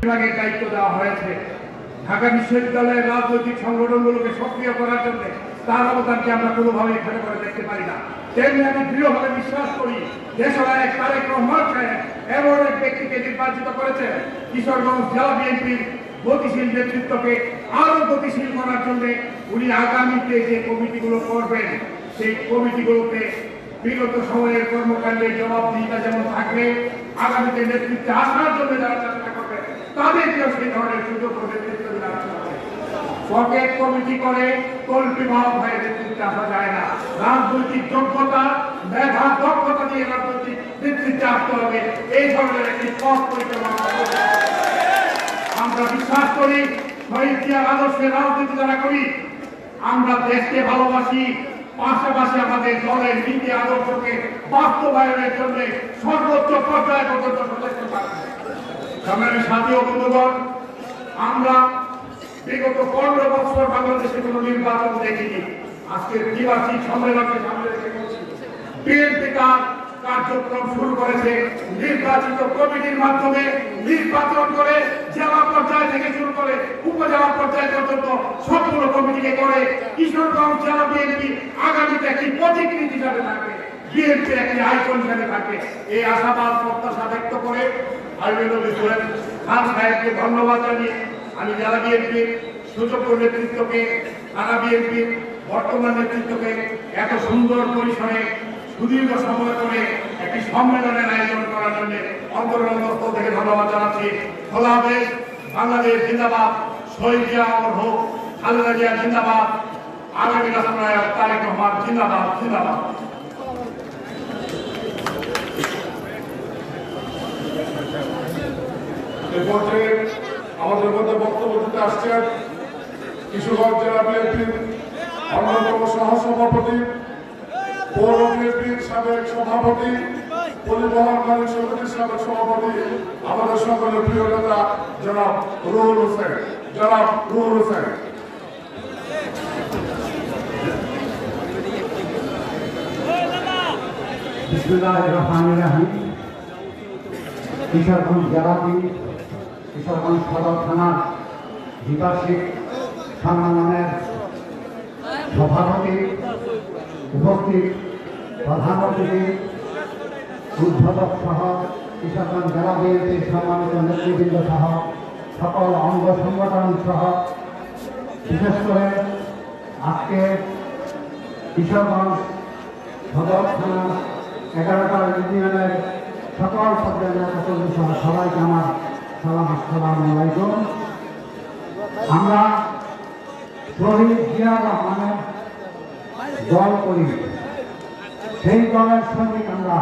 বিভাগের দায়িত্ব দেওয়া হয়েছে। ঢাকা বিশ্ববিদ্যালয়ের রাজনৈতিক সংগঠনগুলোকে সক্রিয় করার জন্য তার অবদানকে আমরা কোনোভাবে এখানে করে দেখতে পারি না। তেমনি আমি দৃঢ়ভাবে বিশ্বাস করি দেশনায়ক তারেক রহমান সাহেব এমন এক ব্যক্তিকে নির্বাচিত করেছেন কিশোরগঞ্জ জেলা বিএনপির গতিশীল নেতৃত্বকে আরও গতিশীল করার জন্য উনি আগামীতে যে কমিটিগুলো করবেন, সেই কমিটিগুলোতে বিগত সময়ের কর্মকাণ্ডের জবাবদিহিতা যেমন থাকবে আগামীতে নেতৃত্বে আসার জন্য যারা চেষ্টা তাদেরকেও সেই ধরনের সুযোগ হবে। পকেট কমিটি করে কল্পি ভাব হয়ে নেতৃত্বে আসা যায় না। রাজনৈতিক যোগ্যতা, মেধা, দক্ষতা দিয়ে রাজনৈতিক নেতৃত্বে আসতে হবে। এই ধরনের একটি পথ পরিচালনা আমরা বিশ্বাস করি, শহীদ জিয়ার আদর্শের রাজনীতি যারা করি, আমরা দেশকে ভালোবাসি। পাশাপাশি আমাদের দলের নীতি আদর্শকে বাস্তবায়নের জন্য সর্বোচ্চ পর্যায়ে পর্যন্ত সচেষ্ট থাকবে সংগ্রামী সাথী বন্ধুগণ, আমরা বিগত পনেরো বছর বাংলাদেশে কোনো নির্বাচন দেখিনি। আজকের দ্বিবার্ষিক সম্মেলনকে সামনে রেখে বলছি বিএনপি তার কার্যক্রম শুরু করেছে, নির্বাচিত কমিটির মাধ্যমে নির্বাচন করে জেলা পর্যায় থেকে শুরু করে উপজেলা পর্যায় পর্যন্ত সবগুলো কমিটিকে করে কিশোরগঞ্জ জেলা বিএনপি আগামীতে একটি প্রতিকৃতি হিসাবে থাকবে। বিএনপি একটি আইকন হিসাবে থাকবে এই আশাবাদ প্রত্যাশা ব্যক্ত করে আইনুল ইসলাম খান সাহেবকে ধন্যবাদ জানিয়ে আমি জেলা বিএনপির সুযোগ্য নেতৃত্বকে থানা বিএনপির বর্তমান নেতৃত্বকে এত সুন্দর পরিসরে, সুদীর্ঘ সময় করে একটি সম্মেলনের আয়োজন করার জন্য অন্তর্গত থেকে ধন্যবাদ জানাচ্ছি। খোলা হাফেজ বাংলাদেশ জিন্দাবাদ, শহীদ জিয়া অমর হোক, খালেদা জিয়া জিন্দাবাদ, আগামী রাষ্ট্রনায়ক তারেক রহমান জিন্দাবাদ জিন্দাবাদ। এ পর্যায়ে আমাদের মধ্যে বক্তব্য দিতে আসছেন কিশোরগঞ্জ জেলা বিএনপির অন্যতম সহসভাপতি, পৌর বিএনপির সাবেক সভাপতি, পরিবহন মালিক সমিতির সাবেক সভাপতি, আমাদের সকলের প্রিয় নেতা জনাব রুহুল হোসেন। জনাব রুহুল হোসেন। বিসমুল্লাহ রহমান রাহিম। কিশোরগঞ্জ জেলাটি কিশোরগঞ্জ সদর থানার দ্বিবার্ষিক সম্মেলনের সভাপতি উপস্থিত প্রধান অতিথি উদ্বোধক সহ কিশোরগঞ্জ জেলা বিএনপির সম্মানিত নেতৃবৃন্দ সহ সকল অঙ্গ সংগঠন সহ, বিশেষ করে আজকে কিশোরগঞ্জ সদর থানা এগারোটা ইউনিয়নের সকল পর্যায়ের সবাইকে আমার আমরা শহীদ জিয়া রহমানের দল করি। সেই দলের সংগীত আমরা।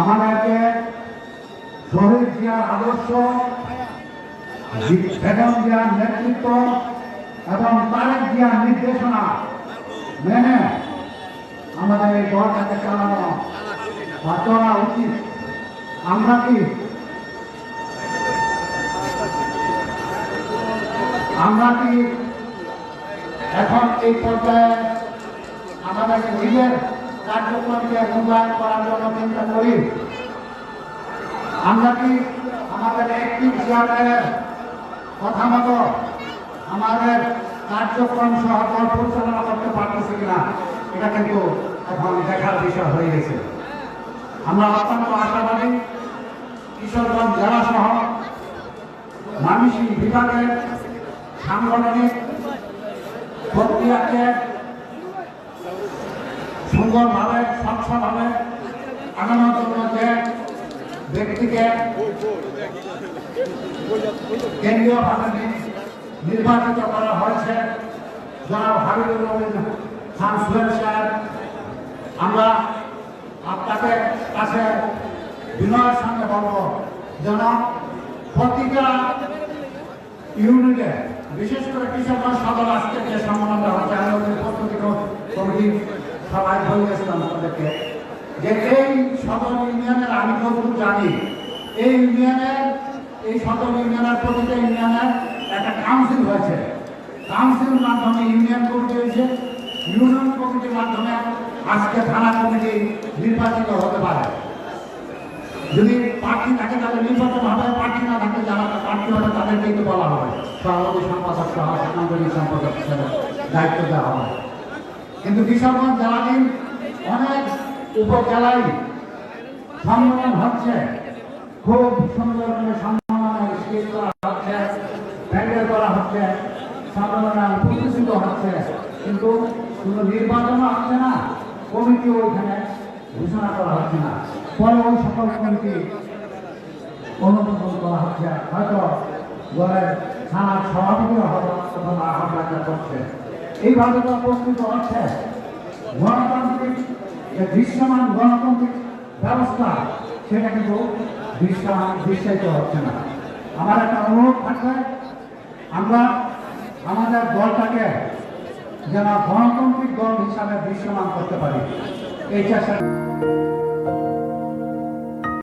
আমাদেরকে শহীদ জিয়ার আদর্শ, বেগম জিয়ার নেতৃত্ব এবং তারেক জিয়ার নির্দেশনা মেনে আমাদের এই দলটাকে চালানো বা চলা উচিত। আমরা কি আমরা কি এখন এই পর্যায়ে আমাদের নিজের কার্যক্রমকে মূল্যায়ন করার জন্য চিন্তা করি। আমরা কি আমাদের একটি চেয়ারম্যানের কথা মতো আমাদের কার্যক্রম সহ পরিচালনা করতে পারতেছি কিনা, এটা কিন্তু এখন দেখার বিষয় হয়ে গেছে। আমরা অত্যন্ত আশাবাদী কিশোরগঞ্জ জেলা সহ মানসিক বিভাগের সাংগঠনিক প্রক্রিয়াকে সুন্দরভাবে স্বচ্ছভাবে আগানোর জন্য যে ব্যক্তিকে কেন্দ্রীয়ভাবে নির্বাচিত করা হয়েছে। জনাব হাবিবুর রহমান খান সুহেল সাহেব, আমরা আপনাদের কাছে বিনয়ের সঙ্গে বলব যেন প্রতিটা ইউনিটে বিশেষ করে কৃষকগঞ্জ সদর আজকে যে সম্মেলনটা হচ্ছে, আমি ওদের প্রস্তুতি কমিটি সবাই বলে গেছিলাম তাদেরকে যে এই সদর ইউনিয়নের, আমি যতটুকু জানি, এই ইউনিয়নের, এই সদর ইউনিয়নের প্রতিটা ইউনিয়নের একটা কাউন্সিল হয়েছে। কাউন্সিল মাধ্যমে ইউনিয়ন কমিটি হয়েছে। ইউনিয়ন কমিটির মাধ্যমে আজকে থানা কমিটি নির্বাচিত হতে পারে। যদি প্রার্থী থাকে, তাহলে নির্বাচন হবে প্রার্থী না থাকে, যারা প্রার্থী হবে, তাদেরকে কিন্তু বলা হবে। সভাপতি সম্পাদক সহ সাংগঠনিক সম্পাদক হিসেবে দায়িত্ব দেওয়া হবে কিন্তু কিশোরগঞ্জ জেলাধীন অনেক উপজেলায় সম্মেলন হচ্ছে। খুব সুন্দর সম্মেলনের স্টেজ করা হচ্ছে প্যান্ডেল করা হচ্ছে সম্মেলনে প্রতিষ্ঠিত হচ্ছে। কিন্তু কোনো নির্বাচনও হচ্ছে না কমিটি ওইখানে ঘোষণা করা হচ্ছে না। পরে ওই সকল কমিটি অনুমোদন করা হচ্ছে। হয়তো দলের থানার সভাপতিও হয়তো অথবা হামলাটা করছে এইভাবে তো প্রস্তুত হচ্ছে গণতান্ত্রিক যে দৃশ্যমান গণতান্ত্রিক ব্যবস্থা, সেটা কিন্তু দৃশ্যায়িত হচ্ছে না। আমার একটা অনুরোধ থাকবে, আমরা আমাদের দলটাকে যেন গণতান্ত্রিক দল হিসাবে দৃশ্যমান করতে পারি। এই চেষ্টা